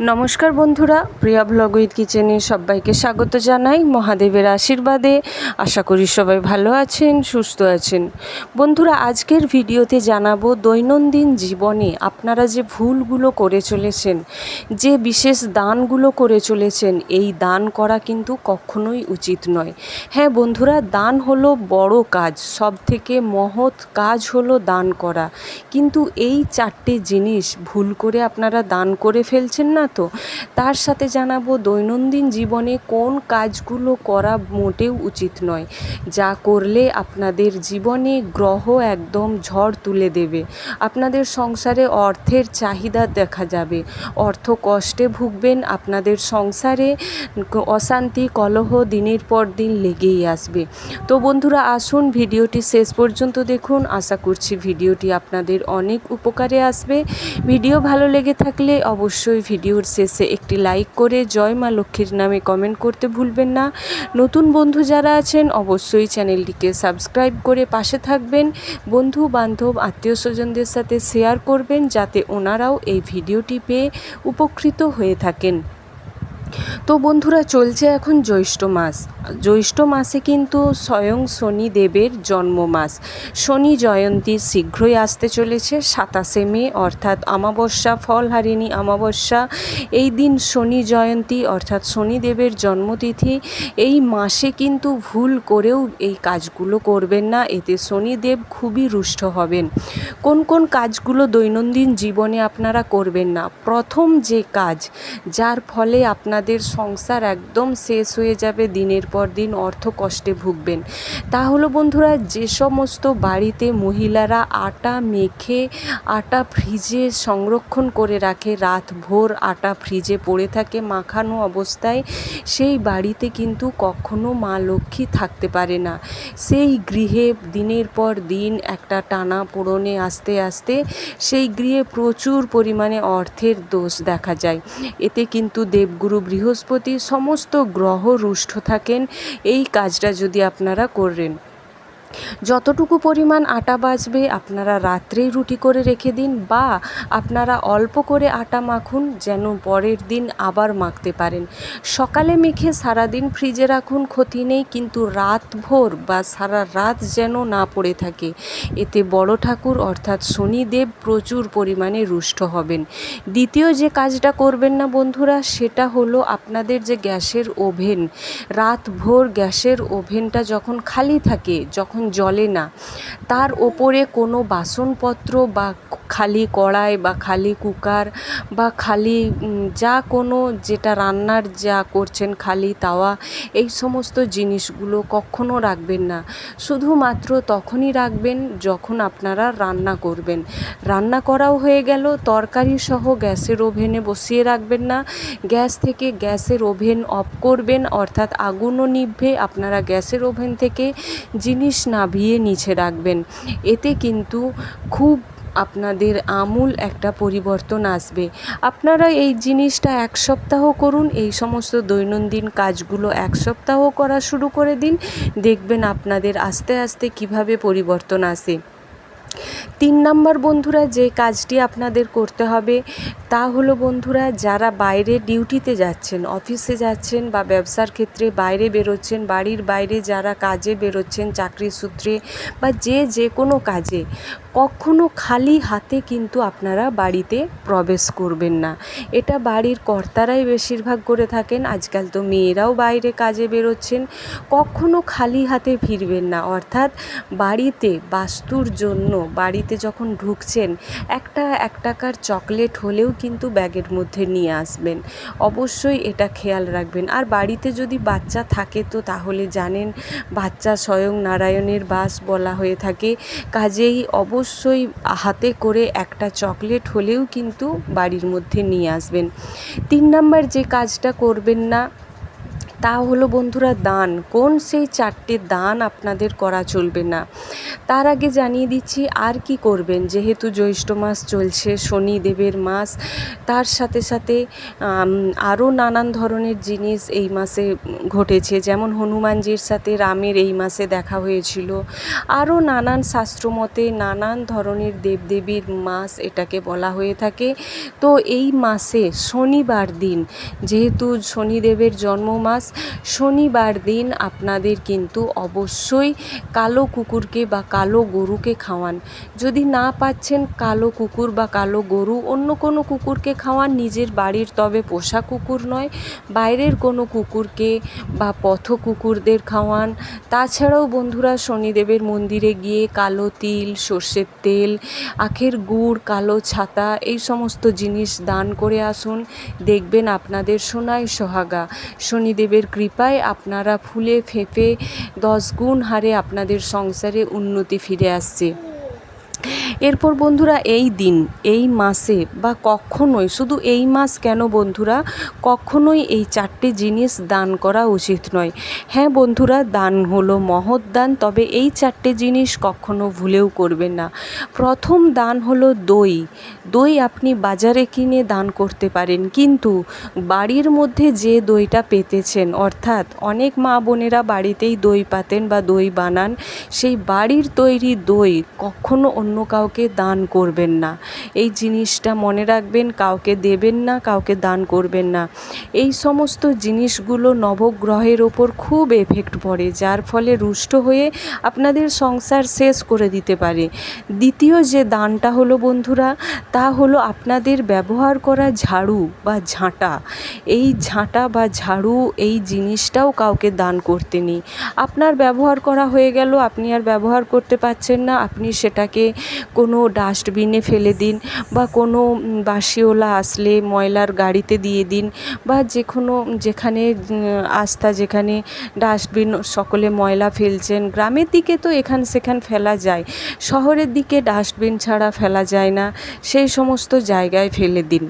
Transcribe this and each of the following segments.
নমস্কার বন্ধুরা, প্রিয়া blog with কিচেনে সবাইকে স্বাগত জানাই মহাদেবের আশীর্বাদে। আশা করি সবাই ভালো আছেন, সুস্থ আছেন। বন্ধুরা, আজকের ভিডিওতে জানাব দৈনন্দিন জীবনে আপনারা যে ভুলগুলো করে চলেছেন, যে বিশেষ দানগুলো করে চলেছেন, এই দান করা কিন্তু কখনোই উচিত নয়। হ্যাঁ বন্ধুরা, দান হলো বড় কাজ সব থেকে মহৎ কাজ হলো দান করা। কিন্তু এই চারটে জিনিস ভুল করে আপনারা দান করে ফেলছেন না? তো? তার সাথে জানাব দৈনন্দিন জীবনে কোন কাজগুলো করা মোটেও উচিত নয়। যা করলে আপনাদের জীবনে গ্রহ একদম ঝড় তুলে দেবে। আপনাদের সংসারে অর্থের চাহিদা দেখা যাবে। অর্থ কষ্টে ভুগবেন, আপনাদের সংসারে অশান্তি, কলহ দিনের পর দিন লেগেই আসবে। তো বন্ধুরা, আসুন ভিডিওটি শেষ পর্যন্ত দেখুন। আশা করছি ভিডিওটি আপনাদের অনেক উপকারে আসবে। ভিডিও ভালো লেগে থাকলে অবশ্যই ভিডিওর শেষে একটি লাইক করে জয় মা লক্ষ্মীর নামে কমেন্ট করতে ভুলবেন না। নতুন বন্ধু যারা আছেন, অবশ্যই চ্যানেলটিকে সাবস্ক্রাইব করে পাশে থাকবেন। বন্ধু, বান্ধব, আত্মীয় স্বজনদের সাথে শেয়ার করবেন, যাতে ওনারাও এই ভিডিওটি পেয়ে উপকৃত হয়ে থাকেন। তো বন্ধুরা, চলছে এখন জ্যৈষ্ঠ মাস। জ্যৈষ্ঠ মাসে কিন্তু স্বয়ং শনিদেবের জন্ম মাস শনি জয়ন্তী শীঘ্রই আসতে চলেছে, সাতাশে মে, অর্থাৎ অমাবস্যা, ফলহারিণী অমাবস্যা। এই দিন শনি জয়ন্তী, অর্থাৎ শনিদেবের জন্মতিথি। এই মাসে কিন্তু ভুল করেও এই কাজগুলো করবেন না, এতে শনিদেব খুবই রুষ্ট হবেন। কোন কোন কাজগুলো দৈনন্দিন জীবনে আপনারা করবেন না। প্রথম যে কাজ, যার ফলে আপনাদের সংসার একদম শেষ হয়ে যাবে, দিনের পর দিন অর্থ কষ্টে ভুগবেন। তা হলো বন্ধুরা, যে সমস্ত বাড়িতে মহিলারা আটা মেখে, আটা ফ্রিজে সংরক্ষণ করে রাখে, রাত ভোর আটা ফ্রিজে পড়ে থাকে মাখানো অবস্থায়, সেই বাড়িতে কিন্তু কখনো মা লক্ষ্মী থাকতে পারে না। সেই গৃহে দিনের পর দিন একটা টানা পোড়নে আস্তে আস্তে সেই গৃহে প্রচুর পরিমাণে অর্থের দোষ দেখা যায়। এতে কিন্তু দেবগুরু বৃহস্পতি সমস্ত গ্রহ রুষ্ট থাকেন। এই কাজটা যদি আপনারা করেন। যতটুকু পরিমাণ আটা বাজবে, আপনারা রাত্রেই রুটি করে রেখে দিন বা আপনারা অল্প করে আটা মাখুন যেন পরের দিন আবার মাখতে পারেন। সকালে মেখে সারাদিন ফ্রিজে রাখুন, ক্ষতি নেই, কিন্তু রাত ভোর বা সারা রাত যেন না পড়ে থাকে। এতে বড় ঠাকুর অর্থাৎ শনিদেব প্রচুর পরিমাণে রুষ্ট হবেন। দ্বিতীয় যে কাজটা করবেন না বন্ধুরা, সেটা হলো আপনাদের যে গ্যাসের ওভেন। রাত ভোর গ্যাসের ওভেনটা যখন খালি থাকে, যখন যখন জ্বলে না। তার ওপরে কোনো বাসনপত্র বা খালি কড়াই বা খালি কুকার বা খালি যা কোনো যেটা রান্নার যা করছেন, খালি তাওয়া, এই সমস্ত জিনিসগুলো কখনও রাখবেন না। শুধুমাত্র তখনই রাখবেন যখন আপনারা রান্না করবেন। রান্না করাও হয়ে গেল, তরকারি সহ গ্যাসের ওভেনে বসিয়ে রাখবেন না। গ্যাস থেকে গ্যাসের ওভেন অফ করবেন, অর্থাৎ আগুনও নিভবে। আপনারা গ্যাসের ওভেন থেকে জিনিস নাভিয়ে নিচে রাখবেন। এতে কিন্তু খুব আপনাদের আমূল একটা পরিবর্তন আসবে। আপনারা এই জিনিসটা এক সপ্তাহ করুন, এই সমস্ত দৈনন্দিন কাজগুলো এক সপ্তাহ করা শুরু করে দিন। দেখবেন আপনাদের আস্তে আস্তে কীভাবে পরিবর্তন আসে। তিন নম্বর বন্ধুরা, যে কাজটি আপনাদের করতে হবে তা হলো বন্ধুরা, যারা বাইরে ডিউটিতে যাচ্ছেন, অফিসে যাচ্ছেন বা ব্যবসার ক্ষেত্রে বাইরে বেরোচ্ছেন, বাড়ির বাইরে যারা কাজে বেরোচ্ছেন চাকরি সূত্রে বা যে যে কোনো কাজে, কখনো খালি হাতে কিন্তু আপনারা বাড়িতে প্রবেশ করবেন না। এটা বাড়ির কর্তারাই বেশিরভাগ করে থাকেন, আজকাল তো মেয়েরাও বাইরে কাজে বেরোচ্ছেন, কখনো খালি হাতে ফিরবেন না। অর্থাৎ বাড়িতে বাস্তুর জন্য বাড়িতে যখন ঢুকছেন, একটা এক টাকার চকলেট হলেও কিন্তু ব্যাগের মধ্যে নিয়ে আসবেন। অবশ্যই এটা খেয়াল রাখবেন। আর বাড়িতে যদি বাচ্চা থাকে তো তাহলে জানেন, বাচ্চা স্বয়ং নারায়ণের বাস বলা হয়ে থাকে। কাজেই অবশ্যই হাতে করে একটা চকলেট হলেও কিন্তু বাড়ির মধ্যে নিয়ে আসবেন। তিন নাম্বার যে কাজটা করবেন না তা হলো বন্ধুরা দান। কোন সেই চারটে দান আপনাদের করা চলবে না? তার আগে জানিয়ে দিচ্ছি, আর কি করবেন? যেহেতু জ্যৈষ্ঠ মাস চলছে, শনিদেবের মাস, তার সাথে সাথে আরও নানান ধরনের জিনিস এই মাসে ঘটেছে। যেমন হনুমানজির সাথে রামের এই মাসে দেখা হয়েছিল। আরও নানান শাস্ত্রমতে নানান ধরনের দেবদেবীর মাস এটাকে বলা হয়ে থাকে। তো এই মাসে শনিবার দিন, যেহেতু শনিদেবের জন্ম মাস শনিবার দিন আপনাদের কিন্তু অবশ্যই কালো কুকুরকে বা কালো গরুকে খাওয়ান। যদি না পাচ্ছেন কালো কুকুর বা কালো গরু, অন্য কোনো কুকুরকে খাওয়ান। নিজের বাড়ির তবে পোষা কুকুর নয়, বাইরের কোনো কুকুরকে বা পথ কুকুরদের খাওয়ান। তাছাড়াও বন্ধুরা, শনিদেবের মন্দিরে গিয়ে কালো তিল, সর্ষের তেল, আখের গুড়, কালো ছাতা এই সমস্ত জিনিস দান করে আসুন। দেখবেন আপনাদের সোনায় সোহাগা। শনিদেবের কৃপায় আপনারা ফুলে ফেঁপে দশ গুণ হারে আপনাদের সংসারে উন্নতি ফিরে আসছে। এরপর বন্ধুরা, এই দিন, এই মাসে বা কখনোই, শুধু এই মাস কেন বন্ধুরা, কখনোই এই চারটে জিনিস দান করা উচিত নয়। হ্যাঁ বন্ধুরা, দান হলো মহৎ দান, তবে এই চারটে জিনিস কখনো ভুলেও করবেন না। প্রথম দান হলো দই। দই আপনি বাজারে কিনে দান করতে পারেন, কিন্তু বাড়ির মধ্যে যে দইটা পেতেছেন, অর্থাৎ অনেক মা বোনেরা বাড়িতেই দই পাতেন বা দই বানান, সেই বাড়ির তৈরি দই কখনো অন্য কাউকে দান করবেন না। এই জিনিসটা মনে রাখবেন, কাউকে দেবেন না, কাউকে দান করবেন না। এই সমস্ত জিনিসগুলো নবগ্রহের ওপর খুব এফেক্ট পড়ে, যার ফলে রুষ্ট হয়ে আপনাদের সংসার শেষ করে দিতে পারে। দ্বিতীয় যে দানটা হলো বন্ধুরা, তা হলো আপনাদের ব্যবহার করা ঝাড়ু বা ঝাঁটা। এই ঝাঁটা বা ঝাড়ু, এই জিনিসটাও কাউকে দান করতে নেই। আপনার ব্যবহার করা হয়ে গেল, আপনি আর ব্যবহার করতে পারছেন না, আপনি সেটাকে কোনো ডাস্টবিনে ফেলে দিন বা কোনো বাসিওলা আসলে ময়লার গাড়িতে দিয়ে দিন বা যে কোনো যেখানে আস্থা যেখানে ডাস্টবিন সকলে ময়লা ফেলছেন, গ্রামের দিকে তো এখান সেখান ফেলা যায়, শহরের দিকে ডাস্টবিন ছাড়া ফেলা যায় না, সেই সমস্ত জায়গায় ফেলে দিন।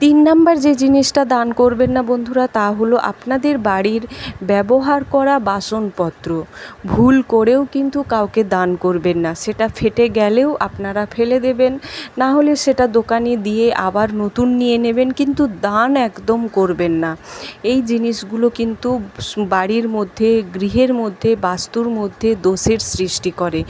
তিন নাম্বার যে জিনিসটা দান করবেন না বন্ধুরা, তা হলো আপনাদের বাড়ির ব্যবহার করা বাসনপত্র। ভুল করেও কিন্তু কাউকে দান করবেন না। সেটা ফেটে গেলেও আপনারা ফেলে দেবেন। না হলে সেটা দোকানে দিয়ে আবার নতুন নিয়ে নেবেন, কিন্তু দান একদম করবেন না। এই জিনিসগুলো কিন্তু বাড়ির মধ্যে, গৃহের মধ্যে, বাস্তুর মধ্যে দোষের সৃষ্টি করে।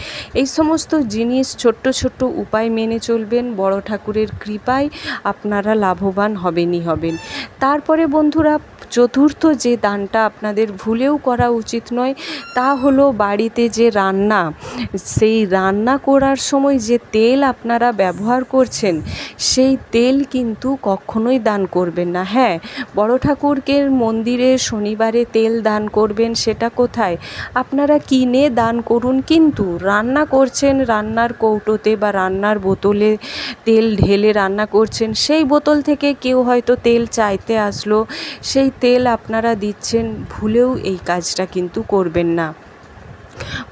এই সমস্ত জিনিস ছোট্ট ছোট্ট উপায় মেনে চলবেন। বড় ঠাকুরের কৃপায় আপনারা লাভবান হবেনই হবেন। তারপরে বন্ধুরা, চতুর্থ যে দানটা আপনাদের ভুলেও করা উচিত নয়, তা হলো বাড়িতে যে রান্না, সেই রান্না করার সময় যে তেল আপনারা ব্যবহার করছেন, সেই তেল কিন্তু কখনোই দান করবেন না। হ্যাঁ বড় ঠাকুরকে মন্দিরে শনিবারে তেল দান করবেন, সেটা কোথায়? আপনারা কিনে দান করুন, কিন্তু রান্না করছেন, রান্নার কৌটোতে বা রান্নার বোতলে তেল ঢেলে রান্না করছেন, সেই বোতল থেকে কেউ হয়তো তেল চাইতে আসলো, সেই তেল আপনারা দিচ্ছেন, ভুলেও এই কাজটা কিন্তু করবেন না।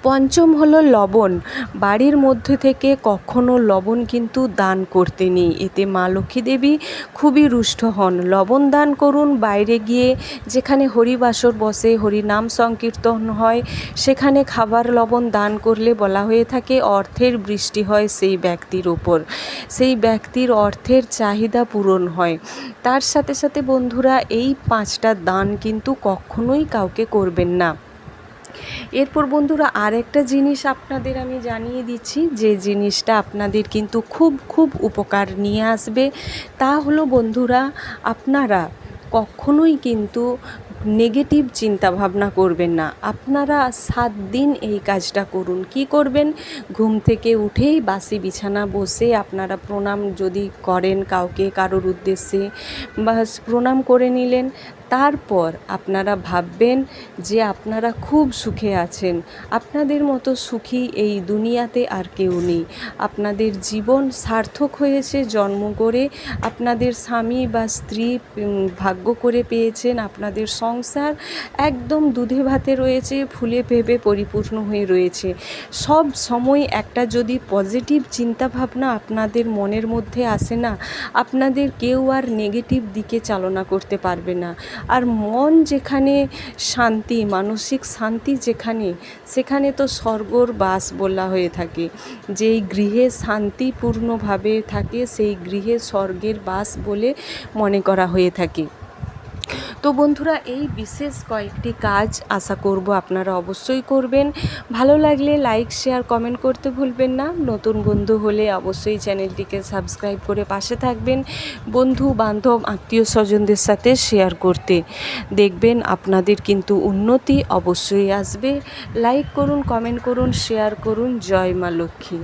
পঞ্চম হলো লবণ। বাড়ির মধ্যে থেকে কখনো লবণ কিন্তু দান করতে নেই এতে মা লক্ষ্মী দেবী খুবই রুষ্ট হন। লবণ দান করুন, বাইরে গিয়ে যেখানে হরিবাসর বসে হরিনাম সংকীর্তন হয়, সেখানে খাবার লবণ দান করলে বলা হয়ে থাকে অর্থের বৃষ্টি হয় সেই ব্যক্তির ওপর সেই ব্যক্তির অর্থের চাহিদা পূরণ হয়। তার সাথে সাথে বন্ধুরা, এই পাঁচটা দান কিন্তু কখনোই কাউকে করবেন না। এরপর বন্ধুরা আর একটা জিনিস আপনাদের আমি জানিয়ে দিচ্ছি, যে জিনিসটা আপনাদের কিন্তু খুব খুব উপকার নিয়ে আসবে। তা হলো বন্ধুরা, আপনারা কখনোই কিন্তু নেগেটিভ চিন্তা ভাবনা করবেন না। আপনারা সাত দিন এই কাজটা করুন। কি করবেন? ঘুম থেকে উঠেই বাসি বিছানা বসে আপনারা প্রণাম যদি করেন কাউকে, কারোর উদ্দেশ্যে বা প্রণাম করে নিলেন তারপর আপনারা ভাববেন যে আপনারা খুব সুখে আছেন। আপনাদের মতো সুখী এই দুনিয়াতে আর কেউ নেই। আপনাদের জীবন সার্থক হয়েছে, জন্ম করে, আপনাদের স্বামী বা স্ত্রী ভাগ্য করে পেয়েছেন, আপনাদের সংসার একদম দুধে ভাতে রয়েছে, ফুলে ভেবে পরিপূর্ণ হয়ে রয়েছে। সব সময় একটা যদি পজিটিভ চিন্তাভাবনা আপনাদের মনের মধ্যে আসে না, আপনাদের কেউ আর নেগেটিভ দিকে চালনা করতে পারবে না। আর মন যেখানে শান্তি, মানসিক শান্তি যেখানে, সেখানে তো স্বর্গর বাস বলা হয়ে থাকে। যেই গৃহে শান্তিপূর্ণভাবে থাকে, সেই গৃহে স্বর্গের বাস বলে মনে করা হয়ে থাকে। তো বন্ধুরা, এই বিশেষ কয়েকটি কাজ আশা করব আপনারা অবশ্যই করবেন। ভালো লাগলে লাইক শেয়ার কমেন্ট করতে ভুলবেন না। নতুন বন্ধু হলে অবশ্যই চ্যানেলটিকে সাবস্ক্রাইব করে পাশে থাকবেন। বন্ধু, বান্ধব, আত্মীয় স্বজনদের সাথে শেয়ার করতে। দেখবেন আপনাদের কিন্তু উন্নতি অবশ্যই আসবে। লাইক করুন কমেন্ট করুন শেয়ার করুন। জয় মা লক্ষ্মী।